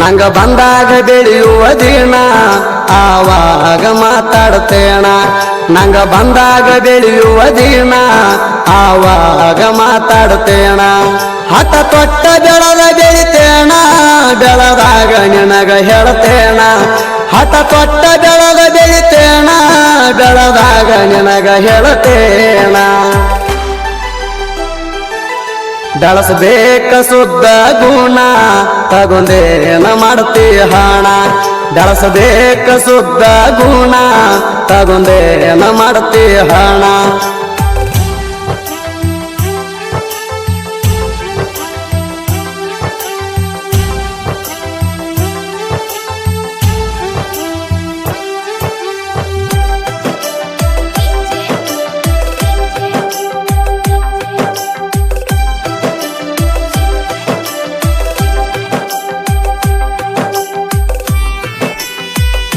ನಂಗ ಬಂದಾಗ ಬೆಳೆಯುವ ದಿನ ಆವಾಗ ಮಾತಾಡ್ತೇಣ. ನಂಗ ಬಂದಾಗ ಬೆಳೆಯುವ ದಿನ ಆವಾಗ ಮಾತಾಡ್ತೇಣ. ಹತ ತೊಟ್ಟ ಬೆಳದ ಬೆಳಿತೇಣ, ಬೆಳದಾಗ ನಿನಗ ಹೇಳ್ತೇಣ. ಹಟ ತೊಟ್ಟ ಬೆಳದ ಬೆಳಿತೇಣ, ಬೆಳದಾಗ ನಿನಗ ಹೇಳ್ತೇಣ. ಬೆಳಸಬೇಕ ಶುದ್ಧ ಗುಣ ತಗೊಂಡೇನ ಮಾಡುತ್ತಿ ಹಣ. ಬೇಕ ಶುದ್ಧ ಗುಣ ತಗೊಂಡೇನ ಮಾಡುತ್ತಿ ಹಣ.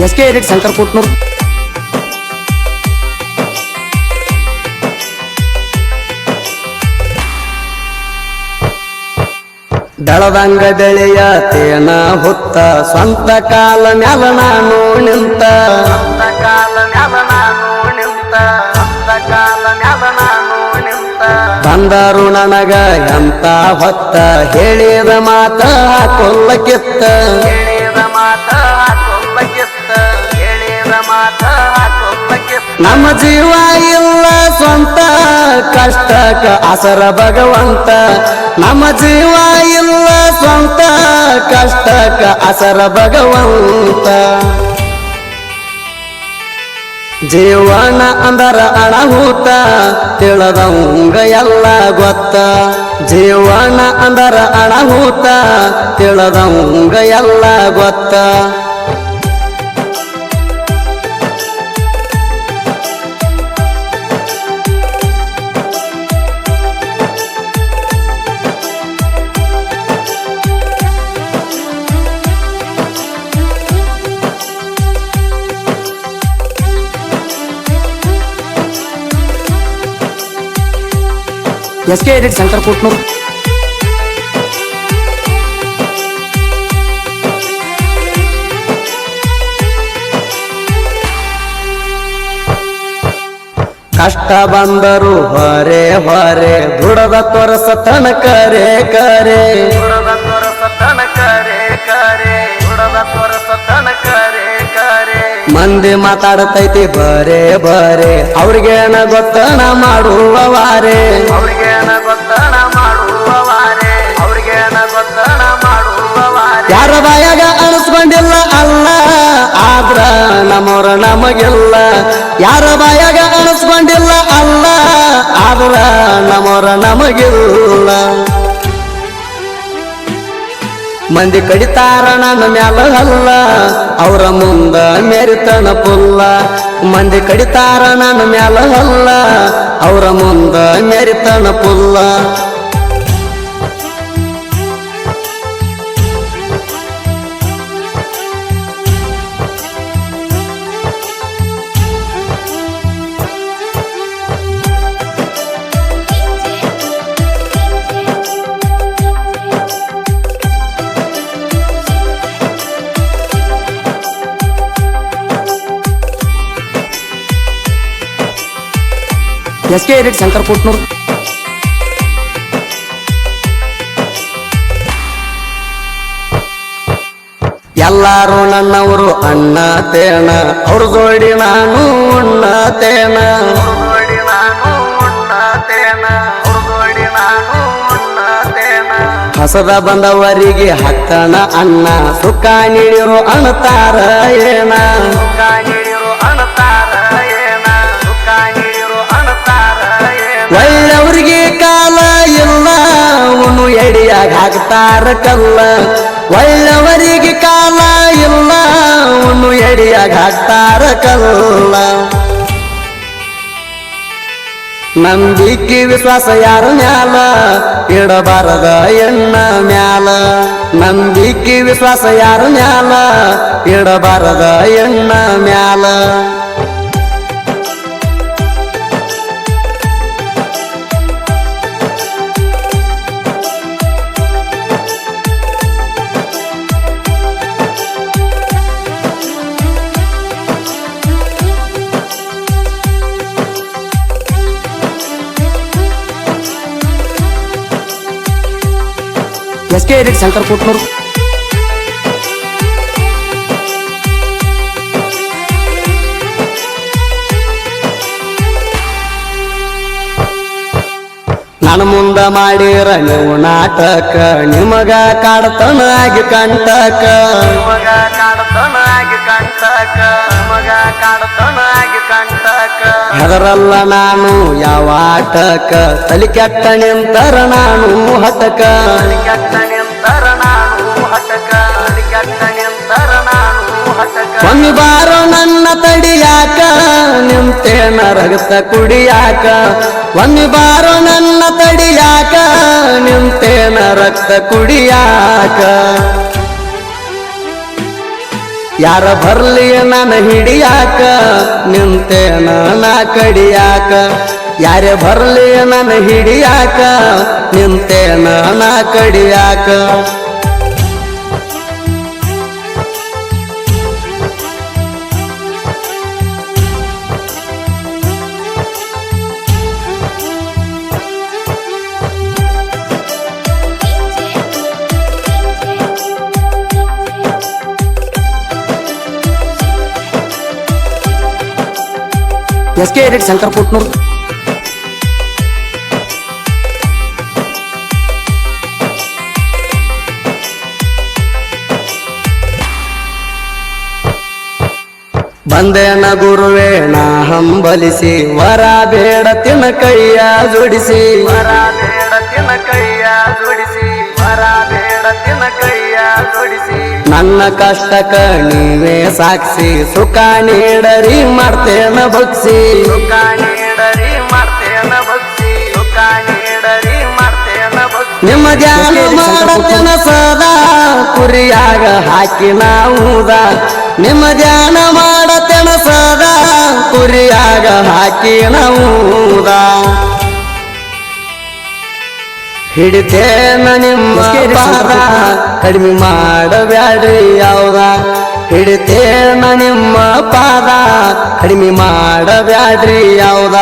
S K edit Shankar Kotnur. ಬೆಳದಂಗ ಬೆಳೆಯ ತೇನ ಹುತ್ತ ಸ್ವಂತ ಕಾಲ ಮ್ಯಾಲ ನಾನು ನಿಂತ. ಕಾಲ ಮ್ಯಾಲ ನಾನು ನಿಂತ. ಕಾಲ ಮ್ಯಾಲ ನಾನು ನಿಂತ. ಬಂದರು ನನಗ ಎಂತ ಹೊತ್ತ ಹೇಳಿದ ಮಾತ ಕೊಲ್ಲಕಿತ್ತ ಹೇಳಿದ ಮಾತ ನಮ್ಮ ಜೀವ ಇಲ್ಲ ಸ್ವಂತ, ಕಷ್ಟಕ ಅಸರ ಭಗವಂತ. ನಮ್ಮ ಜೀವ ಇಲ್ಲ ಸ್ವಂತ, ಕಷ್ಟಕ ಅಸರ ಭಗವಂತ. ಜೀವನ ಅಂದರ ಅಣಹೂತ, ತಿಳದಂಗ ಎಲ್ಲ ಗೊತ್ತ. ಜೀವನ ಅಂದರ ಅಣಹೂತ, ತಿಳದಂಗ ಎಲ್ಲ ಗೊತ್ತ. S K edit Shankar Kotnur ಕಷ್ಟ ಬಂದರು ಹೊರೆ ಹೊರೆ ದೃಢದ ತೊರಸ ತನ ಕರೆ ಕರೆ. ದುಡದ ತೊರಸ ತನ ಕರೆ ಕರೆ ದುಡದ ತೊರಸ ತನ ಕರೆ ಕರೆ. ಮಂದಿ ಮಾತಾಡತೈತಿ ಬರೇ ಬರೇ ಅವ್ರಿಗೆ ಗೊತ್ತನ ಮಾಡುವವಾರೆ ಅವ್ರಿಗೇನ ಯಾರ ಬಾಯಾಗ ಅನಿಸ್ಕೊಂಡಿಲ್ಲ? ಅಲ್ಲ. ಆದ್ರ ನಮ್ಮವ್ರ ನಮಗಿಲ್ಲ ಯಾರ ಬಾಯಾಗ ಅನಿಸ್ಕೊಂಡಿಲ್ಲ? ಅಲ್ಲ. ಆದ್ರ ನಮ್ಮವ್ರ ನಮಗಿಲ್ಲ ಮಂದಿ ಕಡಿತಾರ ನನ್ನ ಮ್ಯಾಲ ಹಲ್ಲ, ಅವರ ಮುಂದ ಮೆರಿತನ ಪುಲ್ಲ. ಮಂದಿ ಕಡಿತಾರ ನನ್ನ ಮ್ಯಾಲ ಹಲ್ಲ, ಅವರ ಮುಂದ ಮೆರಿತನ ಪುಲ್ಲ. S K edit Shankar Kotnur. ಎಲ್ಲಾರು ನನ್ನವರು ಅಣ್ಣ ತೇಣ ಅವ್ರ ಜೋಡಿ ನಾನು ಅಣ್ಣ ತೇಣ ಹಸದ ಬಂದವರಿಗೆ ಹತ್ತಣ ಅಣ್ಣ. ಸುಖ ನೀಡಿರು ಅಣ್ಣ ತಾರ ಏನ? ಎಡಿಯಾಗ ಹಾಕ್ತಾರ ಕಲ್ಲ ಒಳ್ಳೆಯವರಿಗೆ ಕಾಲ ಇಲ್ಲ ಅವನು ಎಡಿಯಾಗ ಹಾಕ್ತಾರ ಕಲ್ಲ ನಂಬಿಕೆ ವಿಶ್ವಾಸ ಯಾರ ಮ್ಯಾಲ ಇಡಬಾರದ ಎಣ್ಣ ಮ್ಯಾಲ ನಂಬಿಕೆ ವಿಶ್ವಾಸ ಯಾರ ಮ್ಯಾಲ ಇಡಬಾರದ ಎಣ್ಣ ಮ್ಯಾಲ S K edit Shankar Kotnur ನನ್ನ ಮುಂದ ಮಾಡಿರ ನೀವು ನಾಟಕ ನಿಮಗ ಕಾಡತನ ಕಂಟಕ. ಹೆದರಲ್ಲ ನಾನು ಯಾವ ಆಟಕ? ತಲಿ ಕೆಟ್ಟ ನಿಂತರ ನಾನು ಹಟಕ ಒಂದು ಬಾರ ನನ್ನ ತಡಿಯಾಕ ನಿಂತೇನ ರಗತ ಕುಡಿಯಾಕ. ಒಂದು ಬಾರ ನನ್ನ ತಡಿಯಾಕ ನಿಂತೇನ ರಕ್ತ ಕುಡಿಯಾಕ. ಯಾರ ಬರ್ಲಿ ನಾನು ಹಿಡಿಯಾಕ ನಿಂತೆ ನಾ ಕಡಿಯಾಕ. ಯಾರೇ ಬರ್ಲಿ ನಾನು ಹಿಡಿಯಾಕ ನಿಂತೆ ನಾ ಕಡಿಯಾಕ. S K edit Shankar Kotnur. ಬಂದೇನ ಗುರುವೇಣ ನಾ ಹಂಬಲಿಸಿ ವರ ಬೇಡ ತಿನ ಕೈಯ ಜೋಡಿಸಿ. ವರ ಬೇಡ ತಿನ ಕೈಯ ಜೋಡಿಸಿ ವರ ಬೇಡ ತಿನ ಕೈಯ ಜೋಡಿಸಿ. ನನ್ನ ಕಷ್ಟಕ ನೀವೇ ಸಾಕ್ಷಿ ಸುಖ ನೀಡರಿ ಮಾಡ್ತೇನ ಭಕ್ಸಿ ಸುಖ ನೀಡರಿ ಮಾಡ್ತೇನ ಭಕ್ಸಿ ಸುಖ ನೀಡರಿ ಮಾಡ್ತೇನ ಭಕ್ತಿ. ನಿಮ್ಮ ಧ್ಯಾನ ಮಾಡತೇನ ಸದಾ ಕುರಿಯಾಗ ಹಾಕಿ ನಾವುದ ನಿಮ್ಮ ಧ್ಯಾನ ಮಾಡತೇನ ಸದಾ ಕುರಿಯಾಗ ಹಾಕಿ ನಾವುದ ಹಿಡಿತೇನ ನಿಮ್ಮ ಪಾದ. ಕಡಿಮೆ ಮಾಡಬ್ಯಾಡ್ರಿ ಯಾವ್ದ? ಹಿಡಿತೇನ ನಿಮ್ಮ ಪಾದ. ಕಡಿಮೆ ಮಾಡಬ್ಯಾಡ್ರಿ ಯಾವ್ದ?